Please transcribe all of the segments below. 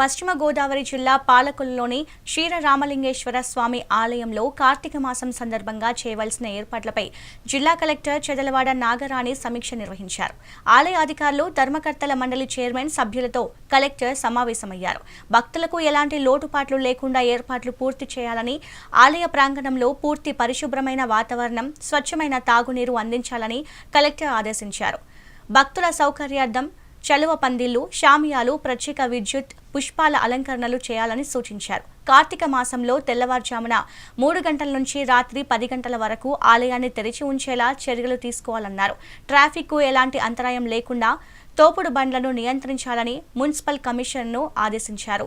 పశ్చిమ గోదావరి జిల్లా పాలకొల్లులోని క్షీరరామలింగేశ్వర స్వామి ఆలయంలో కార్తీక మాసం సందర్భంగా చేయవలసిన ఏర్పాట్లపై జిల్లా కలెక్టర్ చెదలవాడ నాగరాణి సమీక్ష నిర్వహించారు. ఆలయ అధికారులు ధర్మకర్తల మండలి చైర్మన్ సభ్యులతో కలెక్టర్ సమావేశమయ్యారు. భక్తులకు ఎలాంటి లోటుపాట్లు లేకుండా ఏర్పాట్లు పూర్తి చేయాలని ఆలయ ప్రాంగణంలో పూర్తి పరిశుభ్రమైన వాతావరణం స్వచ్ఛమైన తాగునీరు అందించాలని కలెక్టర్ ఆదేశించారు. భక్తుల సౌకర్యార్థం చలువ పందిళ్ళు షామియాలు ప్రత్యేక విద్యుత్ పుష్పాల అలంకరణలు చేయాలని సూచించారు కార్తీక మాసంలో తెల్లవారుజామున మూడు గంటల నుంచి రాత్రి పది గంటల వరకు ఆలయాన్ని తెరిచి ఉంచేలా చర్యలు తీసుకోవాలన్నారు ట్రాఫిక్కు ఎలాంటి అంతరాయం లేకుండా తోపుడు బండ్లను నియంత్రించాలని మున్సిపల్ కమిషన్ను ఆదేశించారు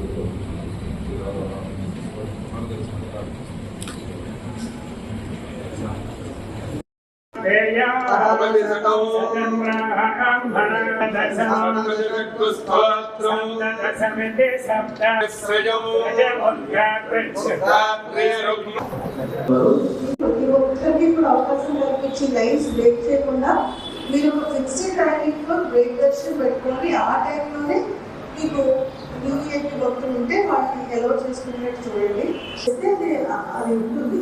అవకాశం కల్పించి లైన్స్ బ్రేక్ చేయకుండా మీరు ఒక ఫిక్స్డ్ టైమింగ్లో బ్రేక్ దర్శనం పెట్టుకొని ఆ టైంలోనే మీకు న్యూ ఇయర్కి భక్తులు ఉంటే వాటిని ఎలవ్ చేసుకునేట్టు చూడండి. అయితే అది అది ఉంటుంది.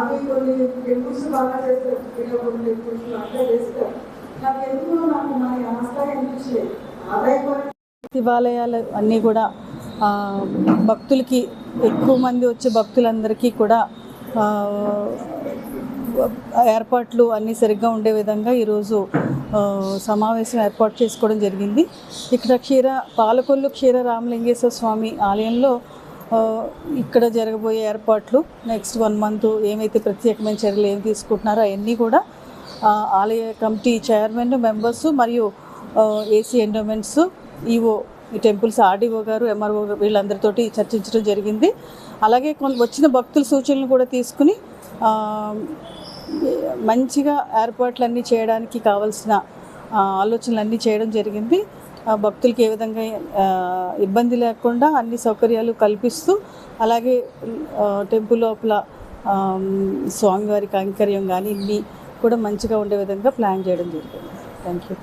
అవి కొన్ని టెంపుల్స్ బాగా చేస్తారు ఇలా కొన్ని టెంపుల్స్ అట్లా చేస్తారు. నాకు ఎందుకు నాకు మరి ఆస్థాయి అనిపించలేదు. ఆదాయ శివాలయాలు అన్నీ కూడా భక్తులకి ఎక్కువ మంది వచ్చే భక్తులందరికీ కూడా ఏర్పాట్లు అన్నీ సరిగ్గా ఉండే విధంగా ఈరోజు సమావేశం ఏర్పాటు చేసుకోవడం జరిగింది. ఇక్కడ క్షీర పాలకొల్లు క్షీర రామలింగేశ్వర స్వామి ఆలయంలో ఇక్కడ జరగబోయే ఏర్పాట్లు నెక్స్ట్ వన్ మంత్ ఏమైతే ప్రత్యేకమైన చర్యలు ఏమి తీసుకుంటున్నారో అవన్నీ కూడా ఆలయ కమిటీ చైర్మన్ మెంబర్స్ మరియు ఏసీ ఎండోమెంట్స్ ఈఓ ఈ టెంపుల్స్ ఆర్డీఓ గారు ఎంఆర్ఓ వీళ్ళందరితోటి చర్చించడం జరిగింది. అలాగే కొంత వచ్చిన భక్తుల సూచనలు కూడా తీసుకుని మంచిగా ఏర్పాట్లన్నీ చేయడానికి కావాల్సిన ఆలోచనలన్నీ చేయడం జరిగింది. భక్తులకి ఏ విధంగా ఇబ్బంది లేకుండా అన్ని సౌకర్యాలు కల్పిస్తూ అలాగే టెంపుల్ లోపల స్వామివారికి స్వామివారి కైంకర్యం కానీ ఇన్ని కూడా మంచిగా ఉండే విధంగా ప్లాన్ చేయడం జరిగింది. Thank you